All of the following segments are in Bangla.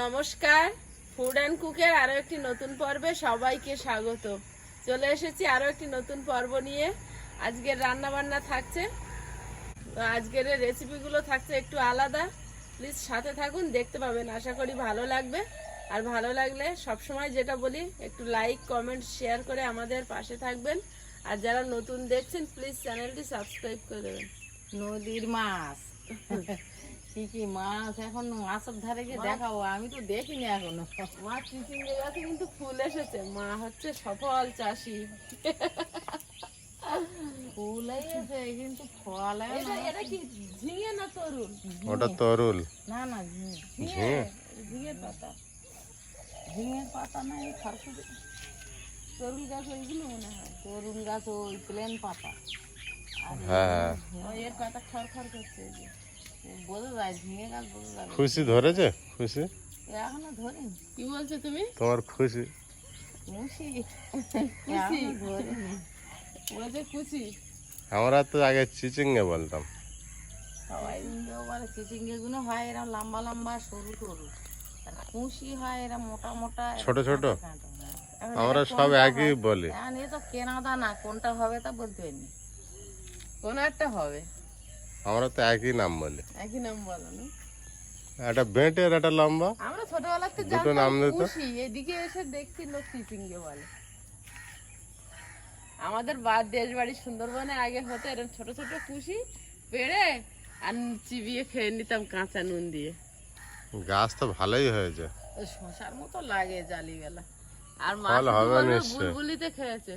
নমস্কার। ফুড অ্যান্ড কুকের আরও একটি নতুন পর্বে সবাইকে স্বাগত। চলে এসেছি আরও একটি নতুন পর্ব নিয়ে। আজকের রান্না বান্না থাকছে আজকের রেসিপিগুলো থাকছে একটু আলাদা। প্লিজ সাথে থাকুন দেখতে পাবেন। আশা করি ভালো লাগবে। আর ভালো লাগলে সবসময় যেটা বলি একটু লাইক কমেন্ট শেয়ার করে আমাদের পাশে থাকবেন। আর যারা নতুন দেখছেন প্লিজ চ্যানেলটি সাবস্ক্রাইব করে দেবেন। নদীর মাছ। কি কি মাছ? এখন মাছের ধারে গিয়ে দেখাবো। আমি তো দেখিনি এখনও। মা চিচিঙ্গে গাছে কিন্তু ফুল এসেছে। মা হচ্ছে সফল চাষি। ফুল এসে কিন্তু ফল এটা এটা কি ঝিঙে না ওটা তরুল। না না ঝিঙে। ঝিঙে? ঝিঙের পাতা। ঝিঙের পাতা না এই খরকুটি তরুণ গাছ ওইগুলো মনে হয়। তরুণ গাছ ওই প্লেন পাতা। হ্যাঁ। এর পাতা খড়খড় করছে খুশি ধরেছে? খুশি? এখনও ধরিনি। কি বলছো তুমি? তোমার খুশি। খুশি। বলছে খুশি। আমরা তো আগে চিচিঙ্গে বলতাম। সবাই মিলে বলে চিচিঙ্গে গুলো হয় এরা লম্বা লম্বা সরু কুশি হয় এরা মোটা মোটা। ছোট ছোট? আমরা সব একই বলি। এখন এ তো কেনা দানা কোনটা হবে তা বলতে পারিনি। কোন একটা হবে। আমরা তো একই নাম বলি। একই নাম বলো না। একটা বেঁটের একটা লম্বা। আমরা ছোটবেলাতে দুটো নাম দে তো। খুশি এদিকে এসে দেখছি লোক চিচিঙ্গে বলে। আমাদের বা- দেশ বাড়ি সুন্দরবনে আগে হতো এরকম ছোট ছোট কুশি পেড়ে আর চিবিয়ে খেয়ে নিতাম কাঁচা নুন দিয়ে। গাছ তো ভালোই হয়েছে। শশার মতো লাগে জালিবেলা আর মা ফল শুধু হবে বলবে নিশ্চয়। বুলবুলিতে খেয়েছে।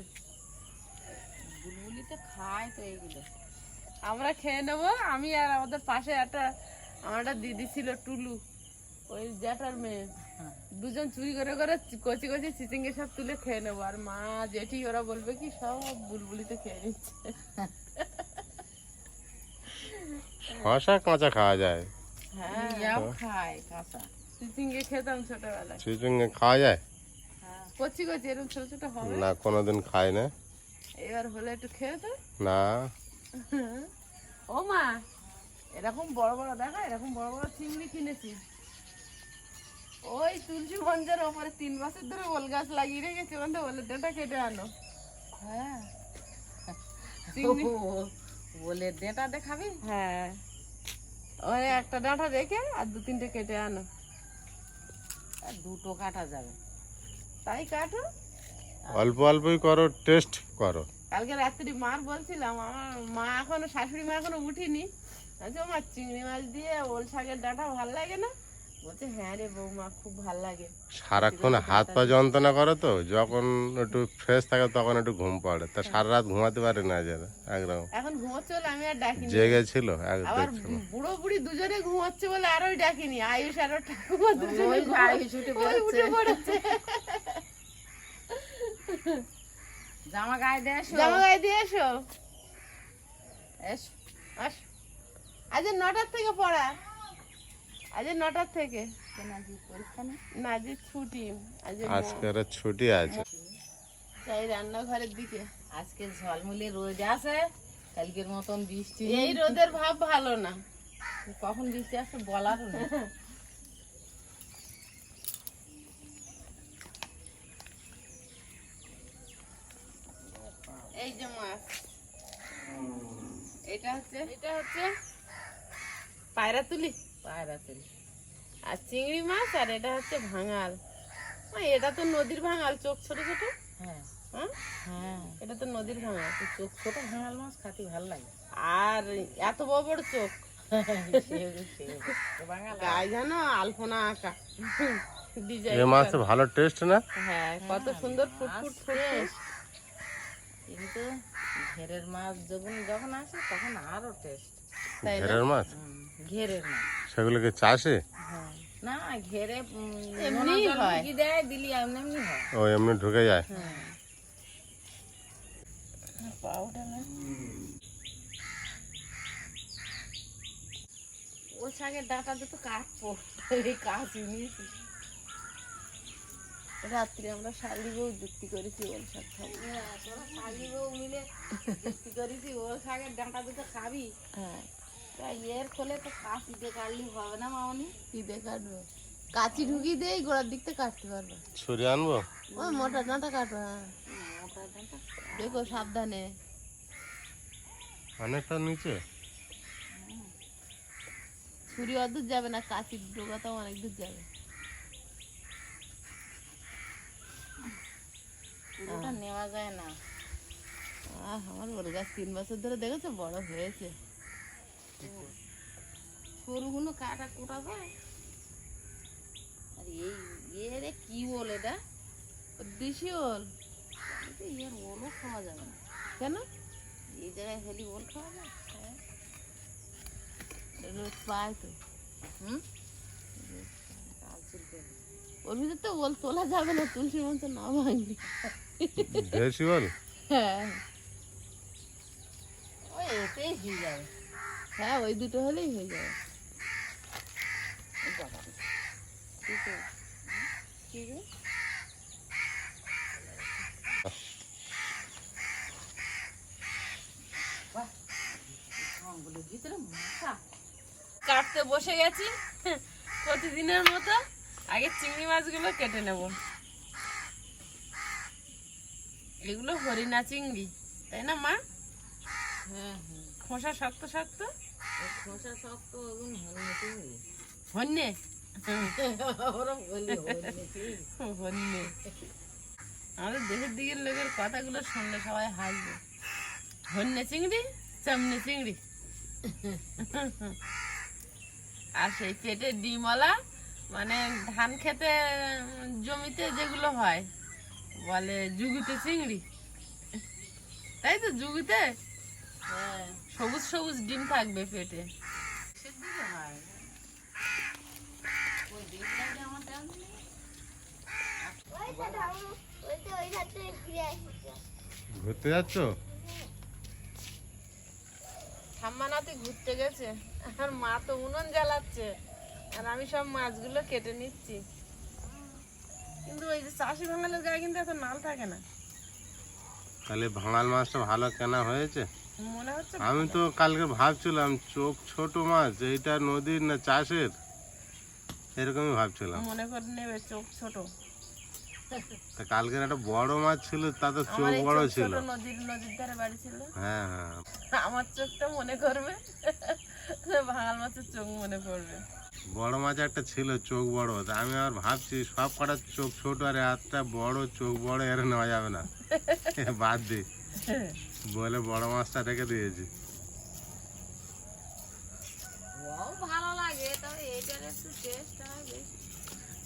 বুলবুলিতে খায় তো এইগুলো আমরা খেয়ে নেব। আমি আর আমাদের পাশে একটা আমার একটা দিদি ছিল টুলু। ওই জ্যাঠার মেয়ে। দুজন চুরি করে করে কচি কচি চিচিঙ্গে সব তুলে খেয়ে নেব। আর মা জেঠি ওরা বলবে কি সব বুলবুলিতে খেয়ে নিচ্ছে। শশা কাঁচা খাওয়া যায়। হ্যাঁ খায় কাঁচা চিচিঙ্গে খেতাম ছোটবেলায়। চিচিঙ্গে খাওয়া যায়? হ্যাঁ কচি কচি এরকম ছোট ছোট হবে। না কোনোদিন খাই না। এবার হলে একটু খেয়ে তো না। ও মা এরকম বড় বড় দেখা এরকম বড় বড় চিংড়ি কিনেছি। ওই তুলসী মঞ্জের ওপরে তিন বছর ধরে ওল গাছ লাগিয়ে রেখেছি থেকে ওলের ডাঁটা কেটে আনো। হ্যাঁ। চিংড়ি। ও- বলে ডেটা দেখাবি? হ্যাঁ। ওই একটা ডাঁটা রেখে আর দু তিনটে কেটে আনো। আর দুটো কাটা যাবে। তাই কাটো। অল্প অল্পই করো টেস্ট করো। কালকে রাত্রি মার বলছিলাম আমার মা এখনও শাশুড়ি মা এখনও উঠিনি। আচ্ছা আমার চিংড়ি মাছ দিয়ে ওল শাকের ডাঁটা ভালো লাগে না? বলছে হ্যাঁ রে বৌমা খুব ভালো লাগে। সারাক্ষণ হাত পা যন্ত্রণা করো তো যখন একটু ফ্রেশ থাকে তখন একটু ঘুম পড়ে। তা সারা রাত ঘুমাতে পারে না যারা একদম। এখন ঘুমোচ্ছে বলে আমি আর ডাকিনি। জেগেছিল আবার বুড়ো বুড়ি দুজনে ঘুমাচ্ছে বলে আরোই ডাকিনি। আয়ুষ আর ঠাকুমা দুজনে ওই আয়ুষ উঠে পড়েছে। জামা গায়ে দিয়ে এসো। জামা গায়ে দিয়ে এসো। এসো। আস। আজ নটার থেকে পড়া। আজ নটার থেকে। না আজ ছুটি। আজ আজকে ছুটি আছে। চাই রান্নাঘরের দিকে। আজকে ঝলমলে রোদ আছে। কালকের মতন বৃষ্টি এই রোদের ভাব ভালো না। কখন বৃষ্টি আসছে বলারও না এই যে মাছ। এটা হচ্ছে? এটা হচ্ছে? পায়রা তুলি পায়রা তেল আর চিংড়ি মাছ আর এটা হচ্ছে ভাঙাল। এটা তো নদীর ভাঙাল চোখ ছোট ছোট? হ্যাঁ। হ্যাঁ? হ্যাঁ। এটা তো নদীর ভাঙাল। চোখ ছোট ভাঙাল মাছ খাতে ভালো লাগে। আর এত বড় বড় চোখ? গায়ে যেন আলপনা আঁকা। ডিজাইন মাছ ভালো টেস্ট না? হ্যাঁ কত সুন্দর ফুটফুট ফুটফুট। কিন্তু ঘেরের মাছ যখন যখন আসে তখন আরও টেস্ট ঘেরের মাছ? ঘেরের মাছ। সেগুলোকে চাষে? হ্যাঁ। না ঘেরে জল হয়। কি দেয় দিলি এমনি এমনি হয়। ও এমনি ঢুকে যায়? হ্যাঁ। পাউডার ওল শাকের ডাটা দুটো কাটবো। এই কাজ নিয়েছি। রাত্রে আমরা শালি বউ যুক্তি করেছি ওল শাক খাব তোরা শালি বউ মিলে যুক্তি করেছি ওর শাকের ডাঁটা দুটো খাবি হ্যাঁ। তা এর খোলে তো কাশি দিয়ে কাটলি হবে না মামনি? কি দেখাবো কাচি ঢুকিয়ে দিয়ে গোড়ার দিকতে কাটতে পারবে। ছুরি আনব? ওই মোটা ডাঁটা কাটো হ্যাঁ। মোটা ডাঁটা দেখো সাবধানে। অনেকটা নিচে? ছুরি অদূর যাবে না কাঁচি ডোকাতেও অনেক দূর যাবে। পুরোটা নেওয়া যায় না। আহ, আমার ওর গাছ তিন বছর ধরে দেখেছ বড় হয়েছে। সরুগুলো কাটা কোটা যায়। আর এই কি বলে এটা? দিশি ওল? এর ওলও খাওয়া যাবে না। কেন? এই জায়গায় হেলি ওল খাওয়া যায়? হ্যাঁ। রোজ পায় তো। হুম? ওর ভিতর তো ওল তোলা যাবে না তুলসীর মতো না ভাঙলি দেশি বল হ্যাঁ। ওই এতেই হয়ে যাবে হ্যাঁ ওই দুটো হলেই হয়ে যাবে কাটতে বসে গেছি। প্রতিদিনের মতো আগে চিংড়ি মাছগুলো কেটে নেব। এগুলো হরিণা চিংড়ি তাই না মা? হ্যাঁ হ্যাঁ। খোসা শক্ত শক্ত? খোসা শক্ত হন্যে চিংড়ি। হন্যে? হন্যে। আমাদের দেশের দিকের লোকের কথাগুলো শুনলে সবাই হাসবে। হন্যে চিংড়ি চামনে চিংড়ি। আর সেই পেটে ডিমওয়ালা মানে ধান খেতে জমিতে যেগুলো হয় বলে জুগুতে চিংড়ি? তাই তো জুগুতে? হ্যাঁ। সবুজ সবুজ ডিম থাকবে পেটে। হয়। ঘুরতে যাচ্ছ? ঠাম্মা নাতি ঘুরতে গেছে। আর মা তো উনুন জ্বালাচ্ছে। আর আমি সব মাছগুলো কেটে নিচ্ছি। কিন্তু ওই যে চাষি ভাঙালের গায়ে কিন্তু এত নাল থাকে না। তাহলে ভাঙাল মাছটা ভালো কেনা হয়েছে? মনে হচ্ছে আমি তো কালকে ভাবছিলাম চোখ ছোট মাছ এইটা নদীর না চাষের? এরকমই ভাবছিলাম। মনে করে নেবে চোখ ছোট। তা কালকের একটা বড় মাছ ছিল তা তো চোখ বড় ছিল। নদীর নদীর ধারে বাড়ি ছিল। হ্যাঁ হ্যাঁ। আমার চোখটা মনে করবে। ভাঙাল মাছের চোখ মনে পড়বে বড় মাছ একটা ছিল চোখ বড় তা আমি আর ভাবছি সব কটা চোখ ছোট আর একটা বড় চোখ বড় এর নেওয়া যাবে না। বাদ দি। বলে বড় মাছটা রেখে দিয়েছি। বেশি।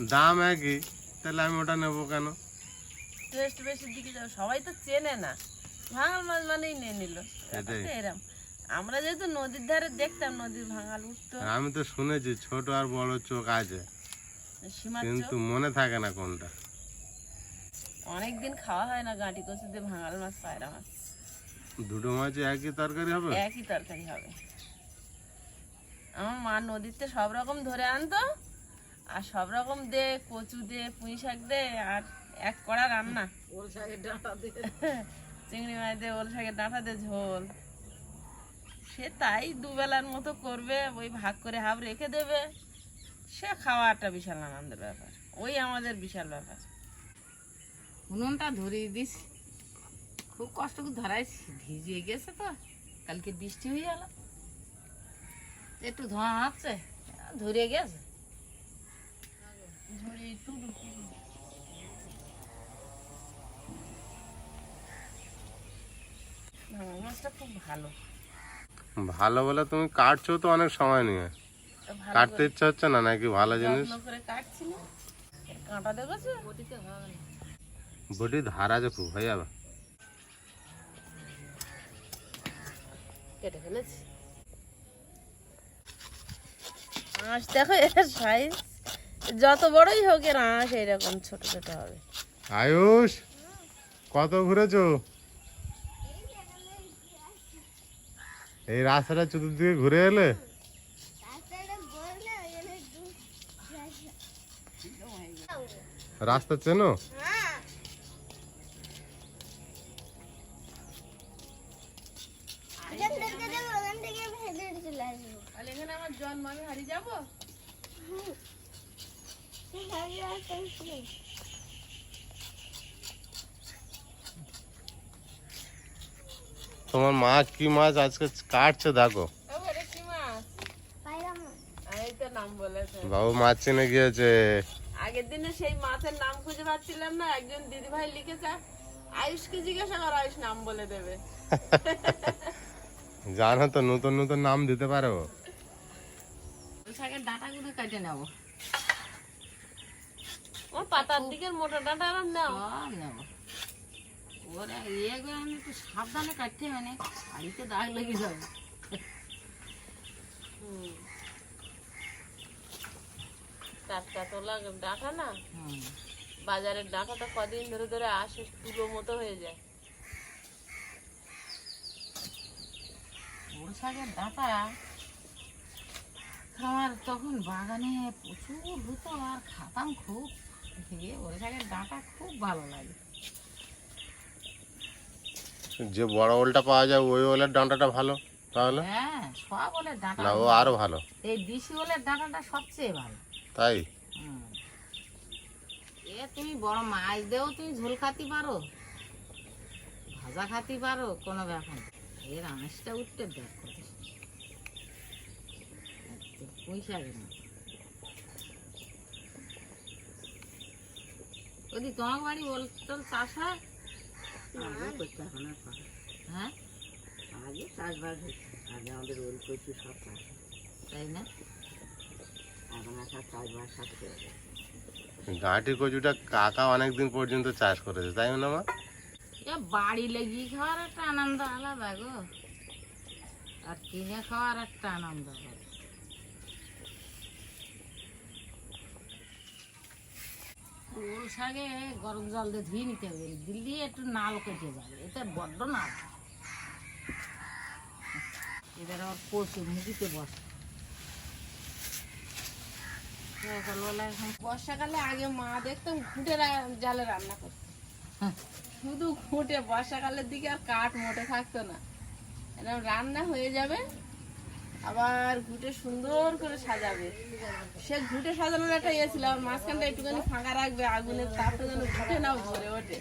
দাম একই। তাহলে আমি ওটা নেব কেন? টেস্ট বেশির দিকে যাবে সবাই তো চেনে না। ভাঙাল মাছ মানেই নিয়ে নিল। এরম। আমরা যেহেতু নদীর ধারে দেখতাম নদীর ভাঙাল উঠতো আমি তো শুনেছি ছোট আর বড় চোখ আছে। কিন্তু মনে থাকে না কোনটা। অনেকদিন খাওয়া হয় না গাঁটি কচু দিয়ে ভাঙাল মাছ পায়রা মাছ। দুটো মাছই একই তরকারি হবে? একই তরকারি হবে। আমার মা নদীতে সব রকম ধরে আনতো আর সব রকম দে কচু দে পুঁই শাক দে আর এক কড়া রান্না। ওর শাকের ডাঁটা দিয়ে চিংড়ি মাছ দিয়ে ওল শাকের ডাঁটা দে ঝোল। সে তাই দুবেলার মতো করবে ওই ভাগ করে হাফ রেখে দেবে। সে খাওয়াটা বিশাল আনন্দের ব্যাপার ওই আমাদের বিশাল ব্যাপার। উনুনটা ধরিয়ে দিস। খুব কষ্ট করে ধরাইছি ভিজিয়ে গেছে তো কালকে বৃষ্টি হয়ে গেল। একটু ধোঁয়া আসছে ধরে গেছে। মাছটা খুব ভালো। ভালো বলে তুমি কাটছো তো অনেক সময় নিয়ে। কাটতে ইচ্ছা হচ্ছে না নাকি ভালো জিনিস? বটি ধারা যে খুব হয়ে যাবে। আঁশ দেখো এর সাইজ যত বড়ই হোক এর আঁশ এইরকম ছোট ছোট হবে। আয়ুষ কত ঘুরেছো? এই রাস্তাটা চতুর্দিকে ঘুরে এলে? রাস্তা চেনো তাহলে এখানে আমার জন্ম আমি হারিয়ে যাব তোমার মা কি মাছ? আজকে কাটছে দেখো। বাবু মাছ চিনে গিয়েছে। আগের দিনে সেই মাছের নাম খুঁজে পাচ্ছিলাম না একজন দিদি ভাই লিখেছে আয়ুষকে জিজ্ঞাসা করো আয়ুষ নাম বলে দেবে। জানো তো নতুন নতুন নাম দিতে পারো। শাকের ডাঁটাগুলো কেটে নেব। ও পাতার দিকের মোটা ডাটা নাও। সব নেব। ওরা ইয়ে করে আমি একটু সাবধানে কাটতে বাড়িতে দাগ লেগে যাবে। হুম। টাটকা তোলা ডাঁটা না? হুম। বাজারের ডাঁটাটা কদিন ধরে ধরে আসে তুলো মতো হয়ে যায়। শাকের ডাঁটা আমার তখন বাগানে প্রচুর হতো আর খাতাম খুব। ওর শাকের ডাঁটা খুব ভালো লাগে। যে বড় ওলটা পাওয়া যায় ওই ওলের ডাঁটাটা ভালো তাহলে? হ্যাঁ সব ওলের ডাঁটা না ও আরও ভালো। এই দেশি ওলের ডাঁটাটা সবচেয়ে ভালো। তাই। এ তুমি বড় মাছ দেও তুমি ঝোল খাতে পারো ভাজা খাতে পারো কোনো ব্যাপার। এর আঁশটা উঠতে দেখ পয়সা না ওদি তোমার বাড়ি ওল চাষ হয়? আগে আর কচুটা কাকা অনেকদিন পর্যন্ত চাষ করেছে, তাই না মা? বাড়ি খাওয়ার একটা আনন্দ আলাদা গো। আর কিনে খাওয়ার একটা আনন্দ আলাদা। ওল শাকে গরম জল দিয়ে ধুয়ে নিতে হবে। দিল্লি একটু নাল কেটে যাবে, এটা বড্ড নাল। এবার আবার কষে মুখিতে বসে। বর্ষাকালে আগে মা দেখতাম ঘুঁটে জালে রান্না করতো। শুধু ঘুঁটে বর্ষাকালের দিকে আর কাঠ মোটে থাকতো না। এরকম রান্না হয়ে যাবে। আবার ঘুঁটে সুন্দর করে সাজাবে। সে ঘুঁটে সাজানোর একটা ইয়ে ছিল মাঝখানটা একটুখানি ফাঁকা রাখবে আগুনের তাপটা যেন ঘুঁটে না ভরে ওঠে।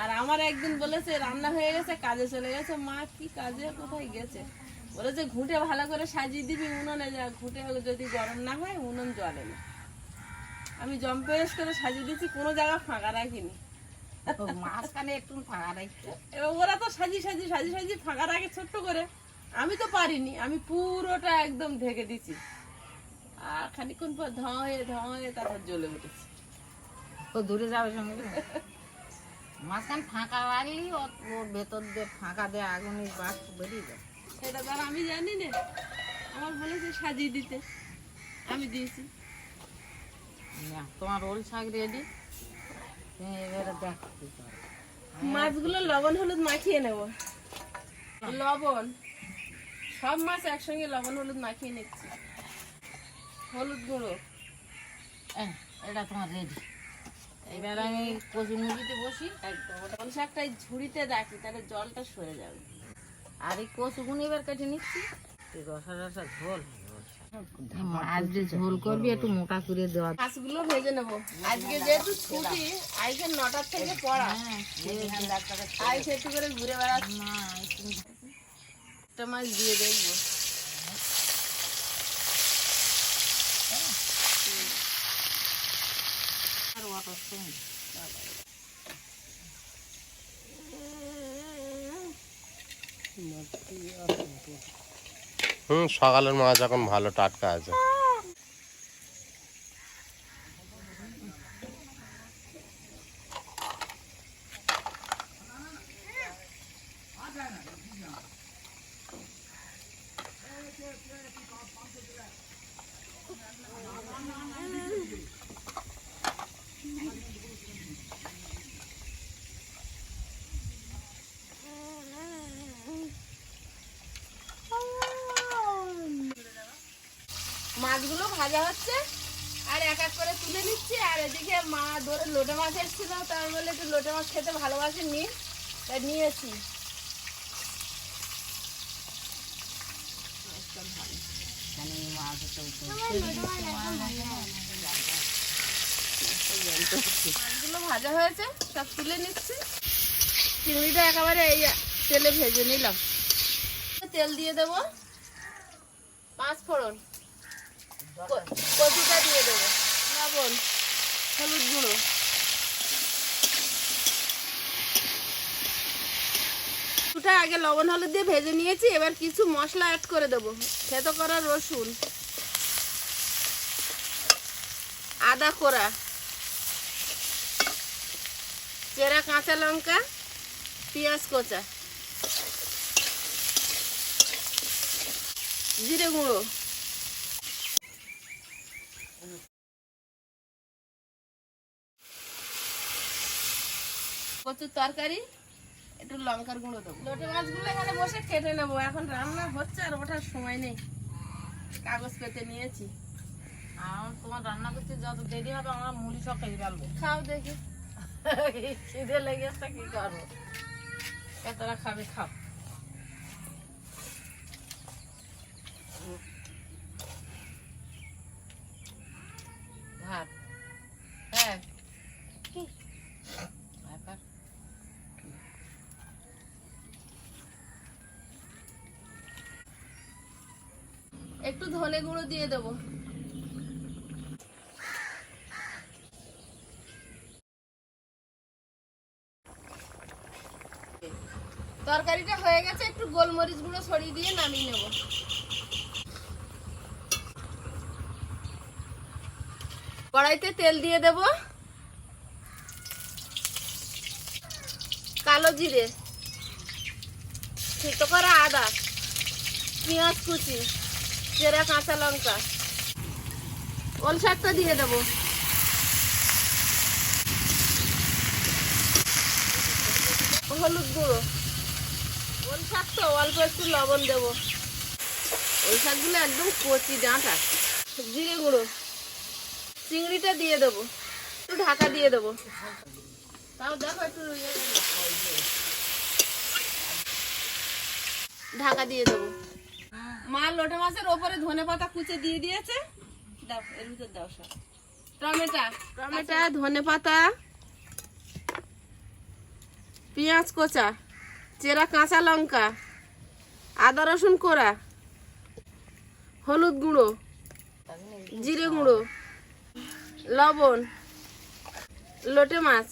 আর আমার একদিন বলেছে রান্না হয়ে গেছে কাজে চলে গেছে। মা কি কাজে? কোথায় গেছে? বলেছে ঘুঁটে ভালো করে সাজিয়ে দিবি উনুনে যা ঘুঁটে যদি গরম না হয় উনুন জ্বলে না। আমি জম্পেশ করে সাজিয়ে দিচ্ছি কোনো জায়গা ফাঁকা রাখিনি। মাঝখানে একটু ফাঁকা রাখতে। এবার ওরা তো সাজি সাজি সাজি সাজি ফাঁকা রাখে ছোট্ট করে। আমি তো পারিনি আমি পুরোটা একদম ঢেকে দিচ্ছি আর খানিক্ষণ পর ধোঁয়া হয়ে ধোঁয়া হয়ে তারপর জ্বলে উঠেছে। ও দূরে যাবে সঙ্গে মাঝখানে ফাঁকা ও- ওর ভেতর দিয়ে ফাঁকা দিয়ে আগুনের বাস বেরিয়ে যায় সেটা তো আমি জানি না। আমার বলেছে সাজিয়ে দিতে। আমি দিয়েছি। না, তোমার ওল শাক রেডি তুমি এবারে দেখ মাছগুলো লবণ হলুদ মাখিয়ে নেব। লবণ? সব মাছ একসঙ্গে লবণ হলুদ মাখিয়ে নিচ্ছি। হলুদ গুঁড়ো। এই, এটা তোমার রেডি এবার আমি কচুর মুরগিতে বসি। একদম ওটা শাকটা ঝুড়িতে রাখি তাহলে জলটা সরে যাবে। আর এই কচুগুলো এবার কেটে নিচ্ছি। এই রসা রসা ঝোল যে ঝোল করবি একটু মোটা করে দেওয়া। মাছগুলো ভেজে নেব। আজকে যেহেতু ছুটি আইসে নটার থেকে পড়া। হ্যাঁ একটু করে ঘুরে বেড়াচ্ছি। না একটু মাছ দিয়ে দেখব। আর সঙ্গে হুম সকালের মাছ এখন ভালো টাটকা আছে মাছগুলো ভাজা হচ্ছে আর এক এক করে তুলে নিচ্ছি আর এদিকে মা ধরে এসেছিল তার বলে একটু লোটে মাছ খেতে ভালোবাসে নি তাই নিয়েছি। মাছগুলো ভাজা হয়েছে, সব তুলে নিচ্ছি। চিংড়িটা একেবারে এই তেলে ভেজে নিলাম। তেল দিয়ে দেবো। পাঁচ ফোড়ন। কচুটা দিয়ে দেবো। লবণ, হলুদ গুঁড়ো। কচুটা আগে লবণ, হলুদ দিয়ে ভেজে নিয়েছি, এবার কিছু মশলা অ্যাড করে দেবো। থেতো করা রসুন, আদা কোড়া চেরা কাঁচা লঙ্কা, পেঁয়াজ কোচা, জিরে গুঁড়ো। কচুর তরকারি একটু লঙ্কার গুঁড়ো দেবো। লোটে মাছগুলো এখানে বসে কেটে নেব। এখন রান্না হচ্ছে আর ওঠার সময় নেই। কাগজ পেতে নিয়েছি। আর তোমার রান্না করতে যত দেরি হবে আমরা মুড়ি সব খেয়ে ফেলব। খাও দেখি। খিদে লেগেছে কি করব? কতটা খাবে খাও। একটু ধনে গুঁড়ো দিয়ে দেবো। তরকারিটা হয়ে গেছে, একটু গোলমরিচ গুঁড়ো ছড়িয়ে দিয়ে নামিয়ে নেব। কড়াইতে তেল দিয়ে দেব। কালো জিরে ছিটো করা আদা, পেঁয়াজ কুচি। চেরা কাঁচা লঙ্কা। ওল শাকটা দিয়ে দেবো। হলুদ গুঁড়ো। ওল শাক তো অল্প একটু লবণ দেবো। ওল শাকগুলো একদম কচি ডাঁটা। জিরে গুঁড়ো। চিংড়িটা দিয়ে দেবো। একটু ঢাকা দিয়ে দেবো। তাও দেখো একটু ঢাকা দিয়ে দেবো। মা লোটে মাছের ওপরে ধনে পাতা কুচে দিয়ে দিয়েছে। দাও, এর ভিতর পেঁয়াজ কোচা, চেরা কাঁচা লঙ্কা, আদা রসুন কোড়া, হলুদ গুঁড়ো, জিরে গুঁড়ো, লবণ, লোটে মাছ,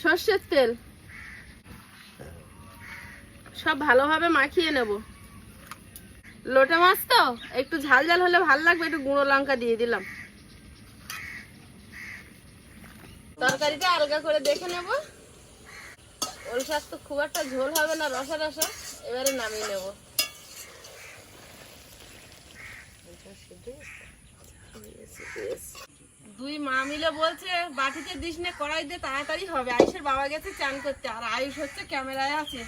সর্ষের তেল। সব ভালোভাবে মাখিয়ে নেব। লোটে মাছ তো? একটু ঝাল ঝাল হলে ভালো লাগবে, একটু গুঁড়ো লঙ্কা দিয়ে দিলাম। তরকারিটা আলগা করে দেখে নেব। ওল শাক তো খুব একটা ঝোল হবে না, রসা রসা। এবারে নামিয়ে নেব। দুই মা মিলে বলছে, বাটিতে দিস নে, কড়াই দিয়ে তাড়াতাড়ি হবে। আয়ুষের বাবা গেছে চান করতে। আর আয়ুষ হচ্ছে ক্যামেরায় আছে।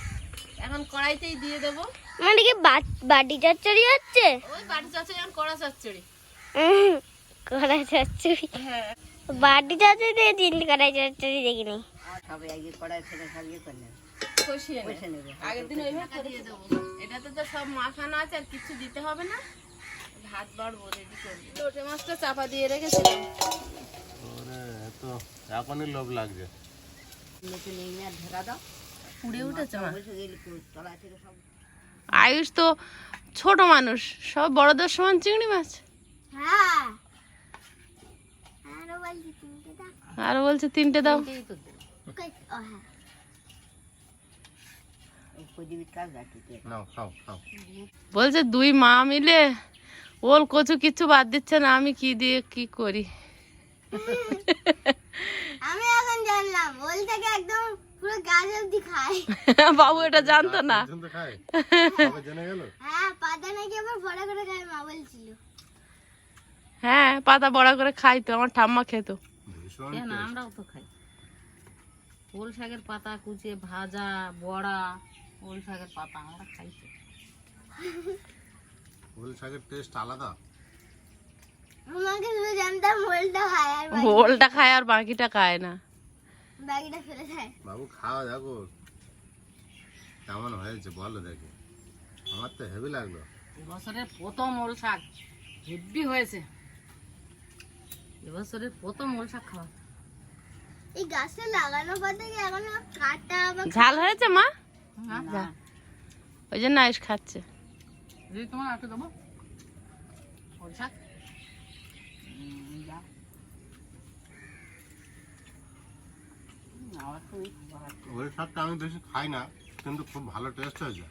এখন কড়াইতেই দিয়ে দেবো। মানে কি বাট- চচ্চড়ি হচ্ছে? ওই বাটি কড়া চচ্চড়ি। উম, কড়াই চচ্চড়ি। হ্যাঁ। বাটি চচ্চড়ি দিয়েছি কড়াই চচ্চড়ি দেখিনি। সবাই আগে কড়াই ফেলে সাজিয়ে করলেন কষিয়ে নেবে। আগের দিন ওইভাবে দিয়ে দেবো। এটাতে তো সব মাখানো আছে আর কিছু দিতে হবে না। ভাত বাড়বো রেডি করব। লোটে মাছটা চাপা দিয়ে রেখেছিলাম। ওরে এ এখনই লোভ লাগছে। নতুন এই না দাও। পুড়ে উঠেছে মা। বসে থেকে সব আয়ুষ তো ছোট মানুষ সব বড়দের সমান চিংড়ি মাছ। হ্যাঁ। আরও বলছি তিনটে দাও। আর বলছে তিনটে দাও। এই তো দেবো। কই ও হ্যাঁ। এই প্রদীপের কাজ রাখিতে নাও খাও খাও। বলছে দুই মা মিলে ওল কচু কিচ্ছু বাদ দিচ্ছে না আমি কি দিয়ে কি করি? আমি এখন জানলাম ওল থেকে একদম পুরো গাছ খায়। বাবু এটা জানতো না। পর্যন্ত খায়? সবাই জেনে গেল? হ্যাঁ পাতা নাকি আবার বড় করে খায় মা বলছিল। হ্যাঁ পাতা বড়া করে খাই তো আমার ঠাম্মা খেত। আমরাও তো খাই। ওল শাকের পাতা কুচিয়ে ভাজা বড়া ওল শাকের পাতা আমরা খাই তো। ওল শাকের টেস্ট আলাদা। আমাকে শুধু জানতাম ওলটা খায় আর ওলটা খায় আর বাকিটা খায় না। বাকিটা ফেলে দেয়। বাবু খাওয়া দেখো। কেমন হয়েছে বলো দেখি। আমার তো হেভি লাগল। বছরের প্রথম ওল শাক। হেব্বি হয়েছে। এবছরের প্রথম ওল শাক খাওয়া। এই গাছটা লাগানোর পর থেকে এখনও কাটা বা ঝাল হয়েছে মা? ওই জন্য আয়ুষ খাচ্ছে। যদি তোমার আটকে দেবো? ওল শাক উম, যা। উম, আমার তো ওই। শাকটা আমি বেশি খাই না কিন্তু খুব ভালো টেস্ট হয়েছে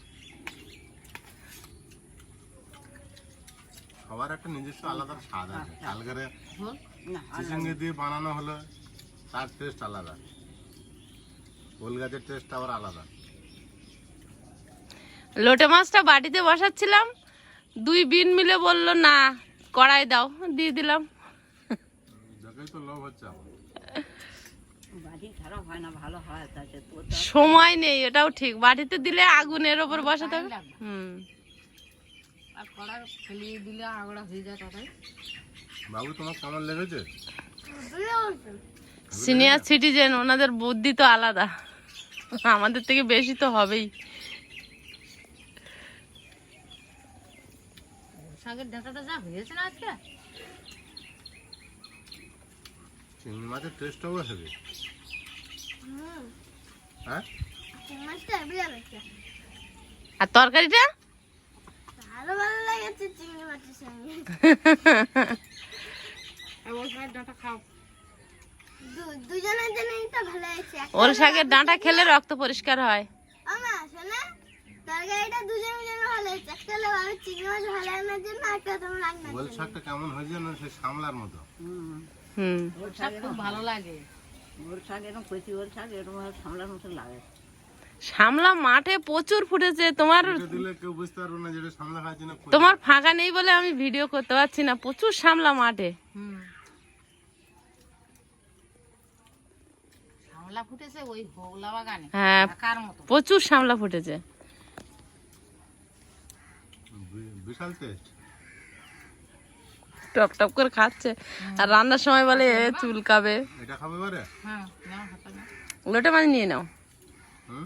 সবার একটা নিজস্ব আলাদা স্বাদ আছে। কালকেরে ঝোল? চিচিঙ্গি দিয়ে বানানো হলো তার টেস্ট আলাদা। ওল গাছের টেস্ট আবার আলাদা। লোটে মাছটা বাটিতে বসাচ্ছিলাম দুই বিন মিলে বলল না কড়াই দাও। দিয়ে দিলাম। তো লোভ হচ্ছে আমার বাড়ি খারাপ হয় না ভালো হয় তাতে তো সময় নেই এটাও ঠিক। বাটিতে দিলে আগুনের ওপর বসাতে হবে হুম। আর কড়া ফেলিয়ে দিলে আগড়া হয়ে যায় তাড়াতাড়ি বাবু তোমার কেমন লেগেছে? সিনিয়র সিটিজেন ওনাদের বুদ্ধি তো আলাদা। আমাদের থেকে বেশি তো হবেই। শাকের ডাঁটাটা যা হয়েছে না আজকে? চিংড়ি মাছের হেবে হুম হ্যাঁ চিংড়ি মাছটা হেবি লাগছে আর তরকারিটা? ভালো লাগছে চিংড়ি মাছের সঙ্গে। দুজনের জন্যই তো ভালো হয়েছে। ওল শাকের ডাঁটা খেলে রক্ত পরিষ্কার হয়। আমা শোনা তরকারিটা দুজনের জন্য ভালো হয়েছে। একটা হলো ভালো চিংড়ি মাছ ভালো জন্য একটা তোমার শাকটা কেমন হয়েছে না সে সামলার মতো। হুম। হুম শাক খুব ভালো লাগে। শাক এরকম কচি ওর শাক এরকম সামলার মতো লাগে। সামলা মাঠে প্রচুর ফুটেছে তোমার তোমার ফাঁকা নেই বলে আমি ভিডিও করতে পারছি না প্রচুর সামলা মাঠে। হুম। ফুটেছে ওই হোগলা বাগানে হ্যাঁ প্রচুর সামলা ফুটেছে। বিশাল টেস্ট টপ টপ করে খাচ্ছে। আর রান্নার সময় বলে এ চুলকাবে এটা খাবে পারে হ্যাঁ নাও লোটে মাছ নিয়ে নাও। হুম?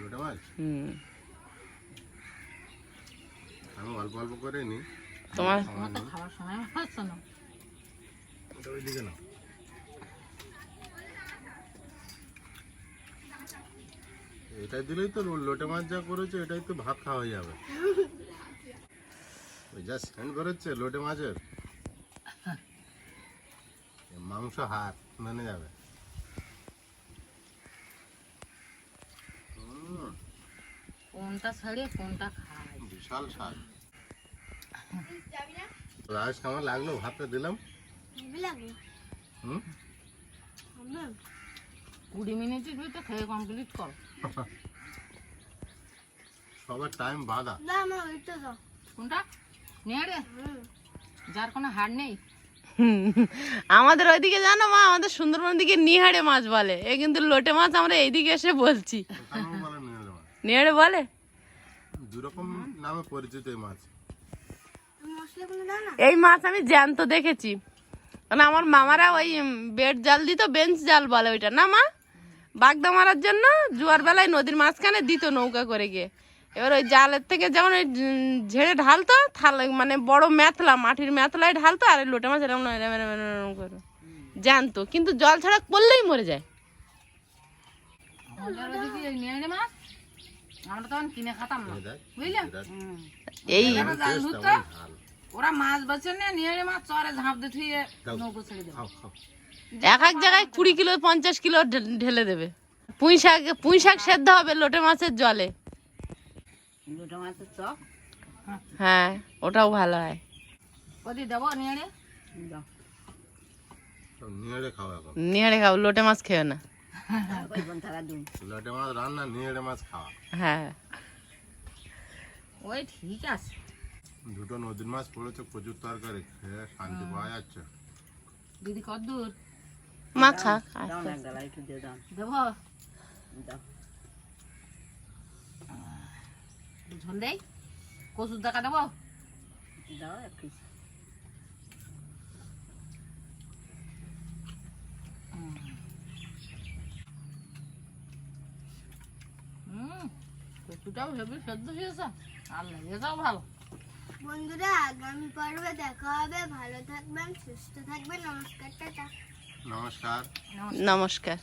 লোটা মাছ? হুম। আমি অল্প অল্প করে তোমার সময় হচ্ছে না ওটা ওইদিকে দিলেই তো লোটে মাছ যা করেছে এটাই তো ভাত খাওয়া হয়ে যাবে। ওই যা সেন্ড করেছে লোটে মাছের। মাংস হাত মেনে যাবে। কোনটা ছাড়ে কোনটা খায়? বিশাল স্বাদ। রাজ কেমন লাগল? ভাতটা দিলাম। হুম। কুড়ি মিনিটের ভিতরে খেয়ে কমপ্লিট করো। সবার টাইম বাধা। না আমার ওইটা দাও। কোনটা? হুম। যার কোনো হার নেই। আমাদের ওইদিকে জানো মা? আমাদের সুন্দরবন দিকে নিহাড়ে মাছ বলে। এ কিন্তু লোটে মাছ আমরা এইদিকে এসে বলছি। নিহাড়ে বলে? দুরকম নামে পরিচিত এই মাছ। এই মাছ আমি জ্যান্ত দেখেছি। মানে আমার মামারা ওই বেড জাল দিত বেঞ্চ জাল বলে ওইটা। না মা? বাগদা মারার জন্য জোয়ার বেলায় নদীর মাঝখানে দিত নৌকা করে গিয়ে। এবার ওই জালের থেকে যেমন ওই ঝেড়ে ঢালতো থালে মানে বড় মেথলা মাটির মেথলায় ঢালতো আর লোটে মাছ এরকম এরম এরম এরম করে জানতো। কিন্তু জল ছাড়া করলেই মরে যায়। না এই ওরা মাছ বাছে নিয়ে নিয়ে মাছ চরে ঝাঁপ দিয়ে থুয়ে। নৌকো ছেড়ে দেবে এক এক জায়গায় কুড়ি কিলো, পঞ্চাশ কিলো ঢেলে দেবে। পুঁই শাক পুঁই শাক সেদ্ধ হবে লোটে মাছের জলে। দুটো মাছের চপ। হ্যাঁ ওটাও ভালো হয়। কদি দেবো নিয়ে রে দাও সব খাও লোটে মাছ খেও না। লোটে মাছ রান্না মাছ খাওয়া। হ্যাঁ। ওই ঠিক আছে। দুটো নদীর মাছ পড়েছে প্রচুর তরকারি। খেয়ে শান্তি পাওয়া যাচ্ছে। দিদি কদ্দূর? মা খা দেবো? দাও দেই। কচুর দেখা দেবো? দাও এক পিস কচুটাও হেবি সেদ্ধ হয়েছে আর লেগেছেও ভালো। বন্ধুরা আগামী পর্বে দেখা হবে। ভালো থাকবেন সুস্থ থাকবেন। নমস্কার টাটা। নমস্কার। নমস্কার।